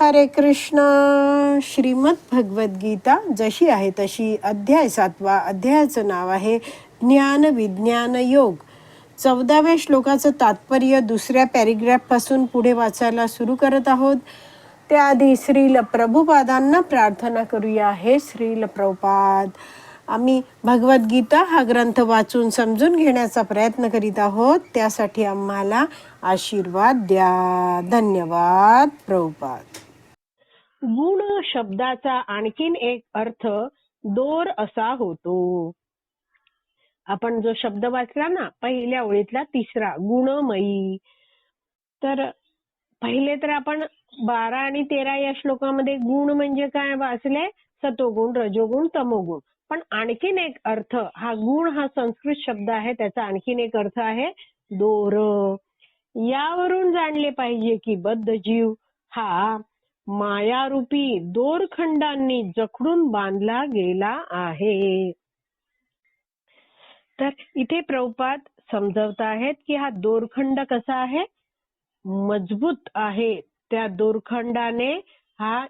हरे कृष्ण. श्रीमद भगवद्गीता जशी आहे तशी अध्याय सातवा अध्यायाचं नाव आहे ज्ञान विज्ञान योग. चौदाव्या श्लोकाचं तात्पर्य दुसऱ्या पॅरेग्राफपासून पुढे वाचायला सुरू करत आहोत. त्याआधी श्रील प्रभुपादांना प्रार्थना करूया. हे श्रील प्रभुपाद आम्ही भगवद्गीता हा ग्रंथ वाचून समजून घेण्याचा प्रयत्न करीत आहोत. त्यासाठी आम्हाला आशीर्वाद द्या. धन्यवाद प्रभुपाद. गुण शब्दाचा आणखीन एक अर्थ दोर असा होतो. आपण जो शब्द वाचला ना पहिल्या ओळीतला तिसरा गुणमयी. तर पहिले तर आपण बारा आणि तेरा या श्लोकामध्ये गुण म्हणजे काय वाचले? सतोगुण रजोगुण तमोगुण. पण आणखीन एक अर्थ हा गुण हा संस्कृत शब्द आहे त्याचा आणखीन एक अर्थ आहे दोर. यावरून जाणले पाहिजे की बद्ध जीव हा मायारूपी दोरखंडांनी जखडून बांधला गेला आहे. तर इथे प्रभुपाद समजवत आहेत की हा दोरखंड कसा आहे? मजबूत आहे. त्या दोरखंडाने हा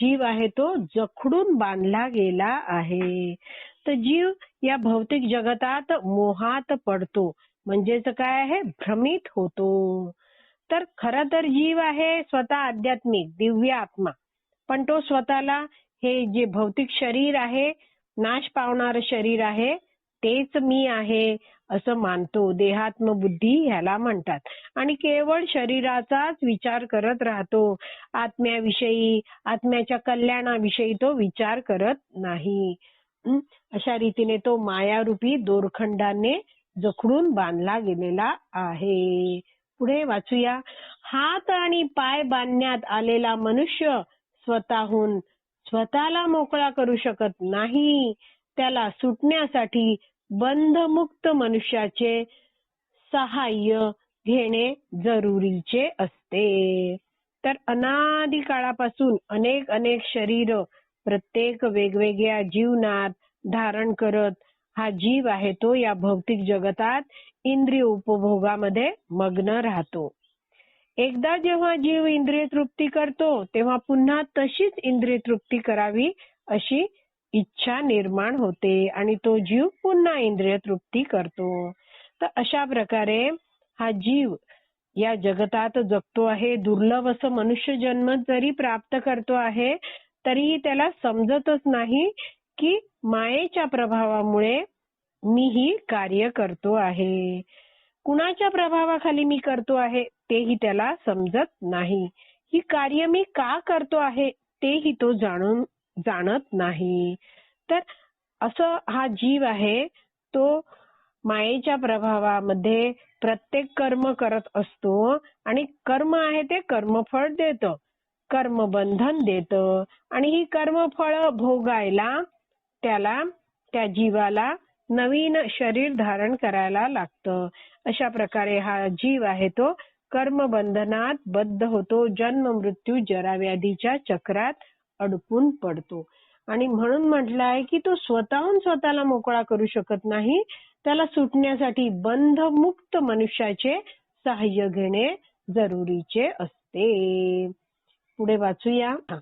जीव आहे तो जखडून बांधला गेला आहे. तर जीव या भौतिक जगतात मोहात पडतो. म्हणजेच काय आहे? भ्रमित होतो. तर खर तर जीव आहे स्वतः आध्यात्मिक दिव्य आत्मा. पण तो स्वतःला हे जे भौतिक शरीर आहे नाश पावणार शरीर आहे तेच मी आहे असं मानतो. देहात्म बुद्धी ह्याला म्हणतात. आणि केवळ शरीराचाच विचार करत राहतो. आत्म्याविषयी आत्म्याच्या कल्याणाविषयी तो विचार करत नाही. अशा रीतीने तो मायारूपी दोरखंडाने जखडून बांधला गेलेला आहे. पुढे वाचूया. हात आणि पाय बांधण्यात आलेला मनुष्य स्वतःहून स्वतःला मोकळा करू शकत नाही. त्याला सुटण्यासाठी बंधमुक्त मनुष्याचे सहाय्य घेणे जरुरीचे असते. तर अनादी काळापासून अनेक अनेक शरीर प्रत्येक वेगवेगळ्या जीवनात धारण करत हा जीव आहे तो या भौतिक जगतात इंद्रिय उपभोगामध्ये मग्न राहतो. एकदा जेव्हा जीव इंद्रिय तृप्ती करतो तेव्हा पुन्हा तशीच इंद्रिय तृप्ती करावी अशी इच्छा निर्माण होते आणि तो जीव पुन्हा इंद्रिय तृप्ती करतो. तर अशा प्रकारे हा जीव या जगतात जगतो आहे दुर्लभ असं मनुष्य जन्म जरी प्राप्त करतो आहे तरीही त्याला समजतच नाही की मायेच्या प्रभावामुळे मी ही कार्य करतो आहे. कुणाच्या प्रभावाखाली मी करतो आहे तेही त्याला समजत नाही. ही कार्य मी का करतो आहे तेही तो जाणून जाणत नाही. तर असं हा जीव आहे तो मायेच्या प्रभावामध्ये प्रत्येक कर्म करत असतो आणि कर्म आहे ते कर्मफळ देतं कर्मबंधन देतं आणि ही कर्मफळ भोगायला त्याला त्या जीवाला नवीन शरीर धारण करायला लागतं. अशा प्रकारे हा जीव आहे तो कर्मबंधनात बद्ध होतो. जन्म मृत्यू जराव्याधीच्या चक्रात अडकून पडतो. आणि म्हणून म्हटलं आहे की तो स्वतःहून स्वतःला मोकळा करू शकत नाही. त्याला सुटण्यासाठी बंधमुक्त मनुष्याचे सहाय्य घेणे जरुरीचे असते. पुढे वाचूया.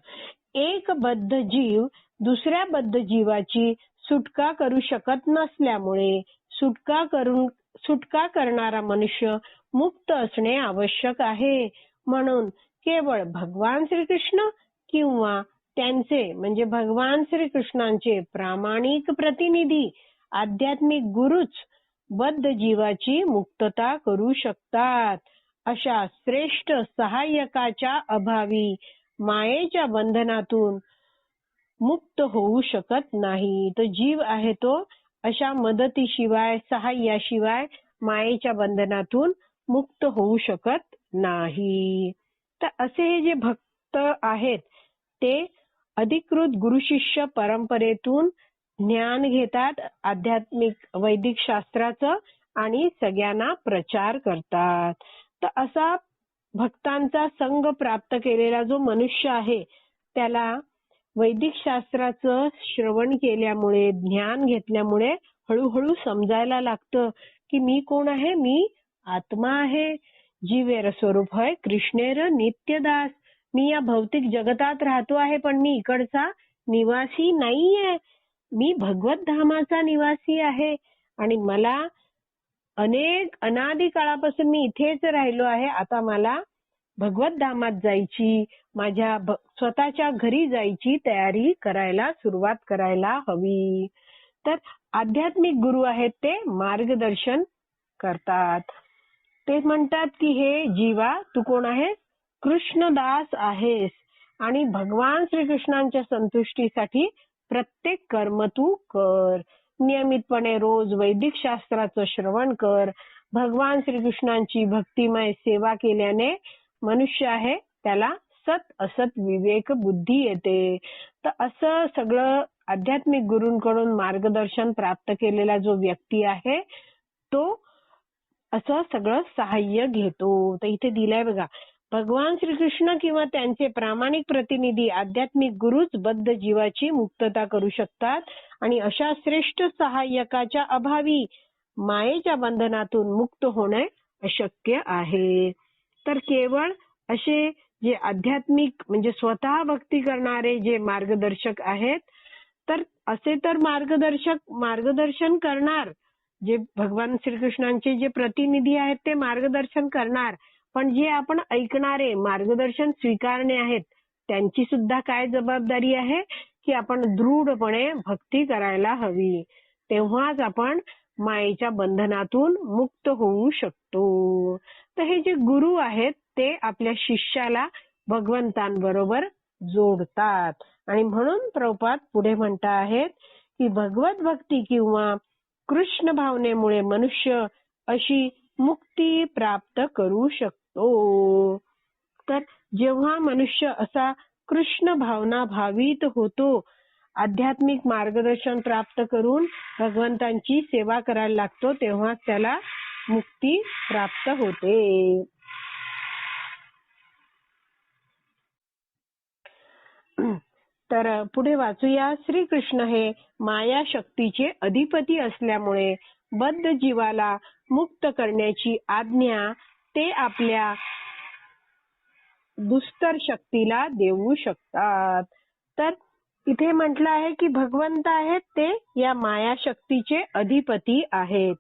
एक बद्ध जीव दुसऱ्या बद्ध जीवाची सुटका करू शकत नसल्यामुळे सुटका करून सुटका करणारा मनुष्य मुक्त असणे आवश्यक आहे. म्हणून केवळ भगवान श्रीकृष्ण किंवा त्यांचे म्हणजे भगवान श्रीकृष्णांचे प्रामाणिक प्रतिनिधी आध्यात्मिक गुरुच बद्ध जीवाची मुक्तता करू शकतात. अशा श्रेष्ठ सहाय्यकाच्या अभावी मायेच्या बंधनातून मुक्त होऊ शकत नाही. तर जीव आहे तो अशा मदतीशिवाय सहाय्याशिवाय मायेच्या बंधनातून मुक्त होऊ शकत नाही. तर असे हे जे भक्त आहेत ते अधिकृत गुरु शिष्य परंपरेतून ज्ञान घेतात आध्यात्मिक वैदिक शास्त्राचं आणि सगळ्यांना प्रचार करतात. तर असा भक्तांचा संघ प्राप्त केलेला जो मनुष्य आहे त्याला वैदिक शास्त्राचं श्रवण केल्यामुळे ज्ञान घेतल्यामुळे हळूहळू समजायला लागतं की मी कोण आहे? मी आत्मा आहे. जीवेर स्वरूप होय कृष्णेर नित्यदास. मी या भौतिक जगतात राहतो आहे पण मी इकडचा निवासी नाहीये. मी भगवत धामाचा निवासी आहे. आणि मला अनेक अनादी काळापासून मी इथेच राहिलो आहे. आता मला भगवत धामात जायची माझ्या भ- स्वतःच्या घरी जायची तयारी करायला सुरुवात करायला हवी. तर आध्यात्मिक गुरु आहेत ते मार्गदर्शन करतात. ते म्हणतात की हे जीवा तू कोण आहेस? कृष्णदास आहेस आणि भगवान श्रीकृष्णांच्या संतुष्टीसाठी प्रत्येक कर्म तू कर. नियमितपणे रोज वैदिक शास्त्राचं श्रवण कर. भगवान श्रीकृष्णांची भक्तिमय सेवा केल्याने मनुष्य आहे त्याला सत असत विवेक बुद्धी येते. तर असं सगळं आध्यात्मिक गुरूंकडून मार्गदर्शन प्राप्त केलेला जो व्यक्ती आहे तो असं सगळं सहाय्य घेतो. तर इथे दिलंय बघा भगवान श्रीकृष्ण किंवा त्यांचे प्रामाणिक प्रतिनिधी आध्यात्मिक गुरुच बद्ध जीवाची मुक्तता करू शकतात आणि अशा श्रेष्ठ सहाय्यकाच्या अभावी मायेच्या बंधनातून मुक्त होणे अशक्य आहे. तर केवळ असे जे आध्यात्मिक म्हणजे स्वतः भक्ती करणारे जे मार्गदर्शक आहेत तर असे तर मार्गदर्शक मार्गदर्शन करणार जे भगवान श्रीकृष्णांचे जे प्रतिनिधी आहेत ते मार्गदर्शन करणार. पण जे आपण ऐकणारे मार्गदर्शन स्वीकारणे आहेत त्यांची सुद्धा काय जबाबदारी आहे? की आपण दृढपणे भक्ती करायला हवी. तेव्हाच आपण मायेच्या बंधनातून मुक्त होऊ शकतो. तर हे जे गुरु आहेत ते आपल्या शिष्याला भगवंतांबरोबर जोडतात. आणि म्हणून प्रभुपाद पुढे म्हणता आहेत की भगवत भक्ती किंवा कृष्ण भावनेमुळे मनुष्य अशी मुक्ती प्राप्त करू शकतो. तर जेव्हा मनुष्य असा कृष्ण भावना भावित होतो आध्यात्मिक मार्गदर्शन प्राप्त करून भगवंतांची सेवा करायला लागतो तेव्हा त्याला मुक्ती प्राप्त होते. तर पुढे वाचूया. श्रीकृष्ण हे माया शक्तीचे अधिपती असल्यामुळे बद्ध जीवाला मुक्त करण्याची आज्ञा ते आपल्या दुस्तर शक्तीला देऊ शकतात. तर इथे म्हटलं आहे की भगवंत आहेत ते या माया शक्तीचे अधिपती आहेत.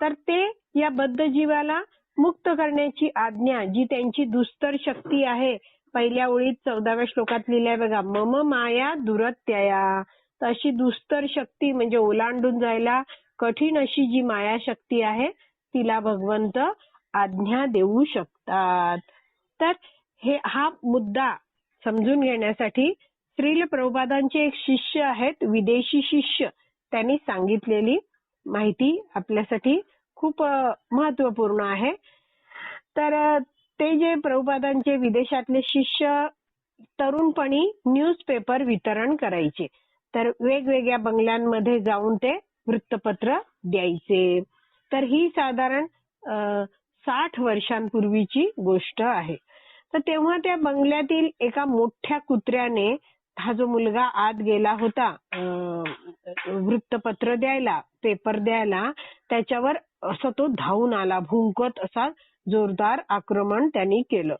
तर ते या बद्ध जीवाला मुक्त करण्याची आज्ञा जी त्यांची दुस्तर शक्ती आहे. पहिल्या ओळीत चौदाव्या श्लोकात लिहिलंय बघा मम माया दुरत्यया. तर अशी दुस्तर शक्ती म्हणजे ओलांडून जायला कठीण अशी जी माया शक्ती आहे तिला भगवंत आज्ञा देऊ शकतात. तर हे हा मुद्दा समजून घेण्यासाठी श्रील प्रभुपादांचे एक शिष्य आहेत विदेशी शिष्य त्यांनी सांगितलेली माहिती आपल्यासाठी खूप महत्त्वपूर्ण आहे. तर ते जे प्रभुपादांचे विदेशातले शिष्य तरुणपणी न्यूजपेपर वितरण करायचे. तर वेगवेगळ्या बंगल्यांमध्ये जाऊन ते वृत्तपत्र द्यायचे. तर ही साधारण साठ वर्षांपूर्वीची गोष्ट आहे. तर तेव्हा त्या बंगल्यातील एका मोठ्या कुत्र्याने हा जो मुलगा आत गेला होता वृत्तपत्र द्यायला पेपर द्यायला त्याच्यावर असं तो धावून आला भुंकत असा जोरदार आक्रमण त्यांनी केलं.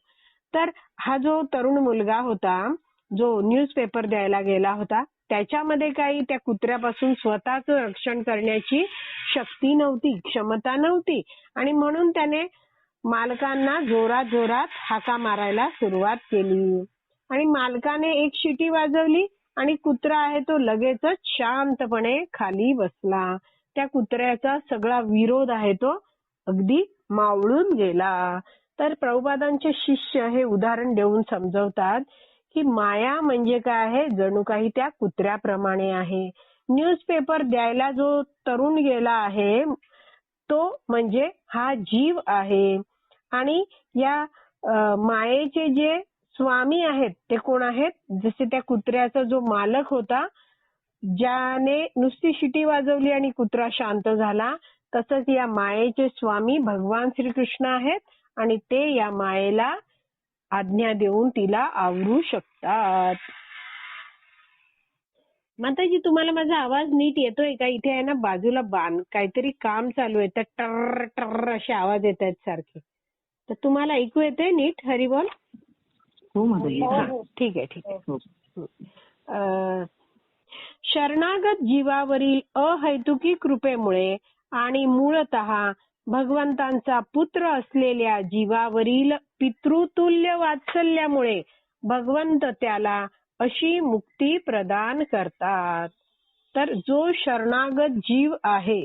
तर हा जो तरुण मुलगा होता जो न्यूजपेपर द्यायला गेला होता त्याच्यामध्ये काही त्या कुत्र्यापासून स्वतःच रक्षण करण्याची शक्ती नव्हती क्षमता नव्हती आणि म्हणून त्याने मालकांना जोरात जोरात हाका मारायला सुरुवात केली. आणि मालकाने एक शिटी वाजवली आणि कुत्रा आहे तो लगेचच शांतपणे खाली बसला. त्या कुत्र्याचा सगळा विरोध आहे तो अगदी मावळून गेला. तर प्रभुपादांचे शिष्य हे उदाहरण देऊन समजवतात की माया म्हणजे काय आहे? जणू काही त्या कुत्र्याप्रमाणे आहे. न्यूजपेपर द्यायला जो तरुण गेला आहे तो म्हणजे हा जीव आहे. आणि या मायेचे जे स्वामी आहेत ते कोण आहेत? जसे त्या कुत्र्याचा जो मालक होता ज्याने नुसती शिटी वाजवली आणि कुत्रा शांत झाला तसंच या मायेचे स्वामी भगवान श्रीकृष्ण आहेत आणि ते या मायेला आज्ञा देऊन तिला आवरू शकतात. माताजी तुम्हाला माझा आवाज नीट येतोय का? इथे आहे ना बाजूला बांध. काहीतरी काम चालू आहे. तर टर टर असे आवाज येत आहेत सारखे. तर तुम्हाला ऐकू येते नीट? हरिबोल हो माताजी. हा, ठीक आहे ठीक आहे. हो. शरणागत जीवावरील अहैतुकी कृपेमुळे आणि मूळतः भगवंतांचा पुत्र असलेल्या जीवावरील पितृतुल्य वात्सल्यामुळे भगवंत त्याला अशी मुक्ती प्रदान करतात. तर जो शरणागत जीव आहे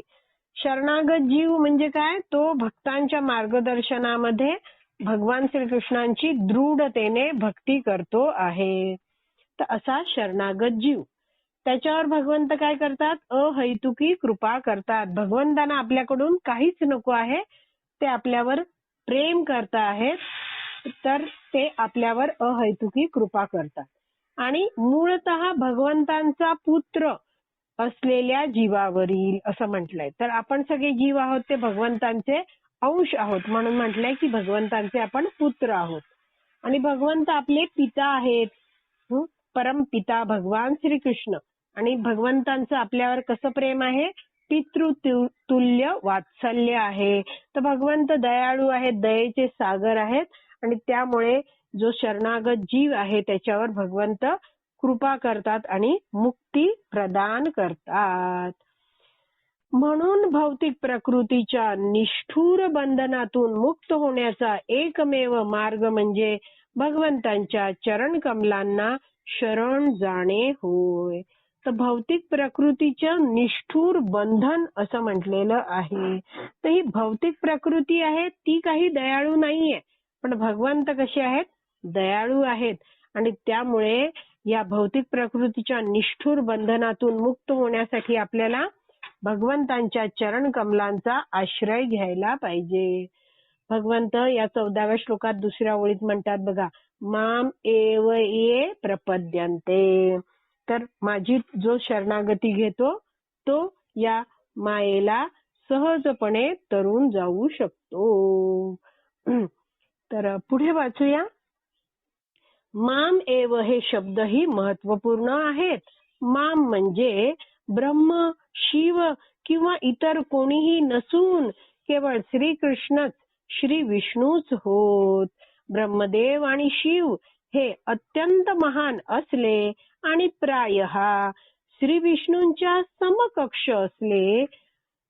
शरणागत जीव म्हणजे काय? तो भक्तांच्या मार्गदर्शनामध्ये भगवान श्रीकृष्णांची दृढतेने भक्ती करतो आहे. तर असा शरणागत जीव. त्याच्यावर भगवंत काय करतात? अहैतुकी कृपा करतात. भगवंतांना आपल्याकडून काहीच नको आहे. ते आपल्यावर प्रेम करता आहेत तर ते आपल्यावर अहैतुकी कृपा करतात. आणि मूळतः भगवंतांचा पुत्र असलेल्या जीवावरील असं म्हटलंय. तर आपण सगळे जीव आहोत ते भगवंतांचे अंश आहोत. म्हणून म्हटलंय की भगवंतांचे आपण पुत्र आहोत. आणि भगवंत आपले पिता आहेत. परम पिता भगवान श्रीकृष्ण. आणि भगवंतांचं आपल्यावर कसं प्रेम आहे? पितृतुल्य वात्सल्य आहे. तर भगवंत दयाळू आहेत दयेचे सागर आहेत आणि त्यामुळे जो शरणागत जीव आहे त्याच्यावर भगवंत कृपा करतात आणि मुक्ती प्रदान करतात. म्हणून भौतिक प्रकृतीच्या निष्ठुर बंधनातून मुक्त होण्याचा एकमेव मार्ग म्हणजे भगवंतांच्या चरण कमलांना शरण जाणे होय. तर भौतिक प्रकृतीचं निष्ठुर बंधन असं म्हटलेलं आहे. तर ही भौतिक प्रकृती आहे ती काही दयाळू नाहीये. पण भगवंत कसे आहेत? दयाळू आहेत. आणि त्यामुळे या भौतिक प्रकृतीच्या निष्ठुर बंधनातून मुक्त होण्यासाठी आपल्याला भगवंतांच्या चरण कमलांचा आश्रय घ्यायला पाहिजे. भगवंत या चौदाव्या श्लोकात दुसऱ्या ओळीत म्हणतात बघा माम एव ये प्रपद्यंते तर माझी जो शरणागती घेतो तो या मायेला सहजपणे तरून जाऊ शकतो. तर पुढे वाचूया. माम एव हे शब्दही महत्त्वपूर्ण आहेत. माम म्हणजे ब्रह्म शिव किंवा इतर कोणीही नसून केवळ श्रीकृष्णच श्री विष्णूच होत. ब्रह्मदेव आणि शिव हे अत्यंत महान असले आणि प्राय श्री विष्णूंच्या समकक्ष असले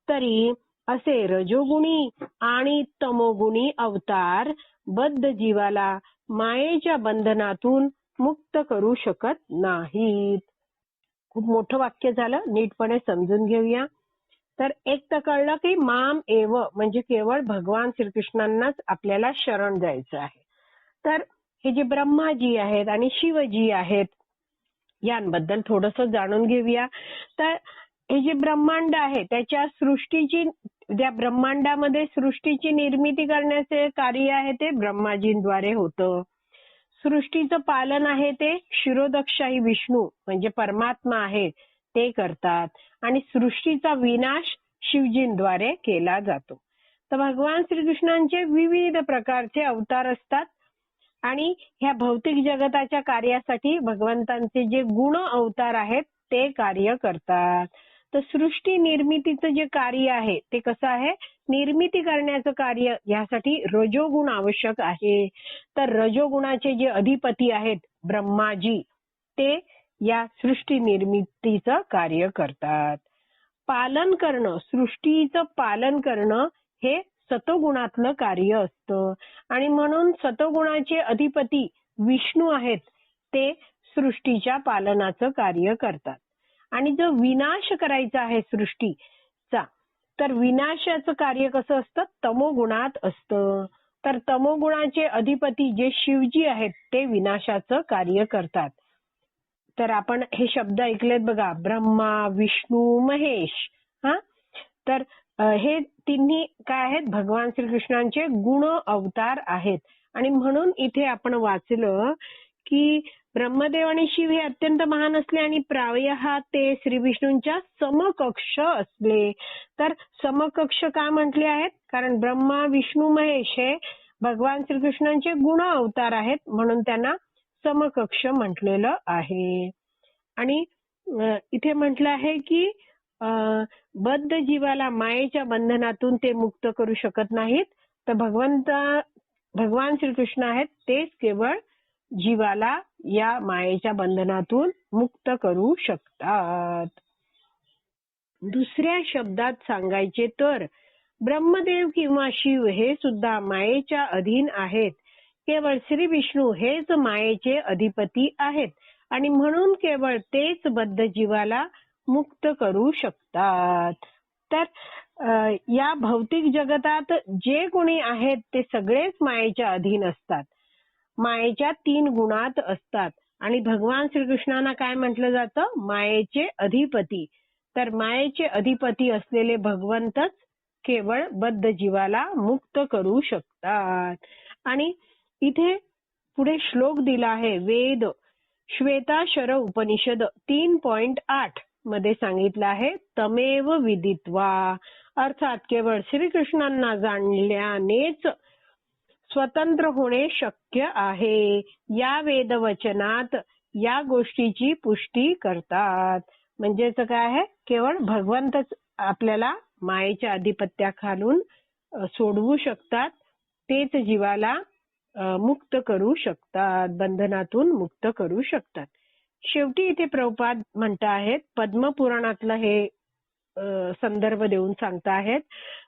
तरी असे रजोगुणी आणि तमोगुणी अवतार बद्ध जीवाला मायेच्या बंधनातून मुक्त करू शकत नाहीत. खूप मोठं वाक्य झालं. नीटपणे समजून घेऊया. तर एक तर कळलं की माम एव म्हणजे केवळ भगवान श्रीकृष्णांनाच आपल्याला शरण जायचं आहे. तर हे जे ब्रह्माजी आहेत आणि शिवजी आहेत यांबद्दल थोडस जाणून घेऊया. तर हे जे ब्रह्मांड आहे त्याच्या सृष्टीची त्या ब्रह्मांडामध्ये सृष्टीची निर्मिती करण्याचे कार्य आहे ते ब्रह्माजींद्वारे होतं. सृष्टीचं पालन आहे ते शिरोदक्षाही विष्णू म्हणजे परमात्मा आहे ते करतात. आणि सृष्टीचा विनाश शिवजींद्वारे केला जातो. तर भगवान श्रीकृष्णांचे विविध प्रकारचे अवतार असतात. आणि ह्या भौतिक जगताच्या कार्यासाठी भगवंतांचे जे गुण अवतार आहेत ते कार्य करतात. तर सृष्टी निर्मितीचं जे कार्य आहे ते कसं आहे? निर्मिती करण्याचं कार्य ह्यासाठी रजोगुण आवश्यक आहे. तर रजोगुणाचे जे अधिपती आहेत ब्रह्माजी ते या सृष्टी निर्मितीचं कार्य करतात. पालन करणं सृष्टीचं पालन करणं हे सतोगुणातलं कार्य असतं. आणि म्हणून सतोगुणाचे अधिपती विष्णू आहेत ते सृष्टीच्या पालनाचं कार्य करतात. आणि जो विनाश करायचा आहे सृष्टीचा तर विनाशाचं कार्य कसं असतं? तमोगुणात असतं. तर तमोगुणाचे अधिपती जे शिवजी आहेत ते विनाशाचं कार्य करतात. तर आपण हे शब्द ऐकलेत बघा ब्रह्मा विष्णू महेश हा? तर हे तिन्ही काय आहेत? भगवान श्रीकृष्णांचे गुण अवतार आहेत. आणि म्हणून इथे आपण वाचलं की ब्रह्मदेव आणि शिव हे अत्यंत महान असले आणि प्राय ते श्री विष्णूंच्या समकक्ष असले. तर समकक्ष का म्हटले आहेत? कारण ब्रह्मा विष्णू महेश हे भगवान श्रीकृष्णांचे गुण अवतार आहेत. म्हणून त्यांना समकक्ष म्हटलेलं आहे. आणि इथे म्हटलं आहे की बद्ध जीवाला मायेच्या बंधनातून ते मुक्त करू शकत नाहीत. तर भगवंत भगवान श्रीकृष्ण आहेत तेच केवळ जीवाला या मायेच्या बंधनातून मुक्त करू शकतात. दुसऱ्या शब्दात सांगायचे तर ब्रह्मदेव किंवा शिव हे सुद्धा मायेच्या अधीन आहेत. केवळ श्री विष्णू हेच मायेचे अधिपती आहेत. आणि म्हणून केवळ तेच बद्ध जीवाला मुक्त करू शकतात. तर या भौतिक जगतात जे कोणी आहेत ते सगळेच मायेच्या अधीन असतात. मायेच्या तीन गुणात असतात. आणि भगवान श्रीकृष्णांना काय म्हटलं जातं? मायेचे अधिपती. तर मायेचे अधिपती असलेले भगवंतच केवळ बद्ध जीवाला मुक्त करू शकतात. आणि इथे पुढे श्लोक दिला आहे वेद श्वेता शर उपनिषद तीन पॉइंट आठ. मध्ये सांगितलं आहे तमेव विदित्वा. अर्थात केवळ श्रीकृष्णांना जाणल्यानेच स्वतंत्र होणे शक्य आहे. या वेदवचनात या गोष्टीची पुष्टी करतात. म्हणजेच काय आहे? केवळ भगवंतच आपल्याला मायेच्या आधिपत्याखालून सोडवू शकतात. तेच जीवाला मुक्त करू शकतात. बंधनातून मुक्त करू शकतात. शेवटी इथे प्रभुपाद म्हणता आहेत पद्मपुराणातलं हे संदर्भ देऊन सांगता आहेत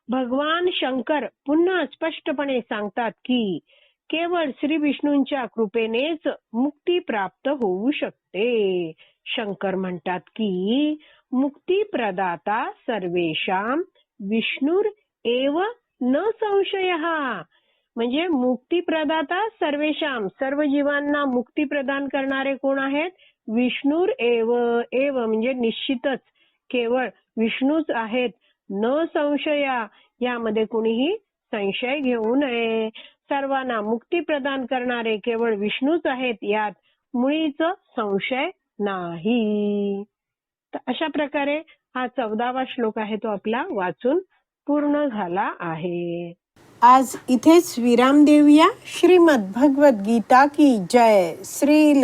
भगवान शंकर पुन्हा स्पष्टपणे सांगतात की केवळ श्री विष्णूंच्या कृपेनेच मुक्ती प्राप्त होऊ शकते. शंकर म्हणतात की मुक्ती प्रदाता सर्वेशाम विष्णूर एव न संशय. म्हणजे मुक्ती प्रदाता सर्वेशाम सर्व जीवांना मुक्ती प्रदान करणारे कोण आहेत? विष्णूर एव एव म्हणजे निश्चितच. केवळ विष्णूच आहेत. न संशया. यामध्ये कुणीही संशय घेऊ नये. सर्वांना मुक्ती प्रदान करणारे केवळ विष्णूच आहेत. यात मुळीच संशय नाही. तर अशा प्रकारे हा चौदावा श्लोक आहे तो आपला वाचून पूर्ण झाला आहे. आज इथेच विराम देऊया. श्रीमद भगवत गीता की जय. श्रील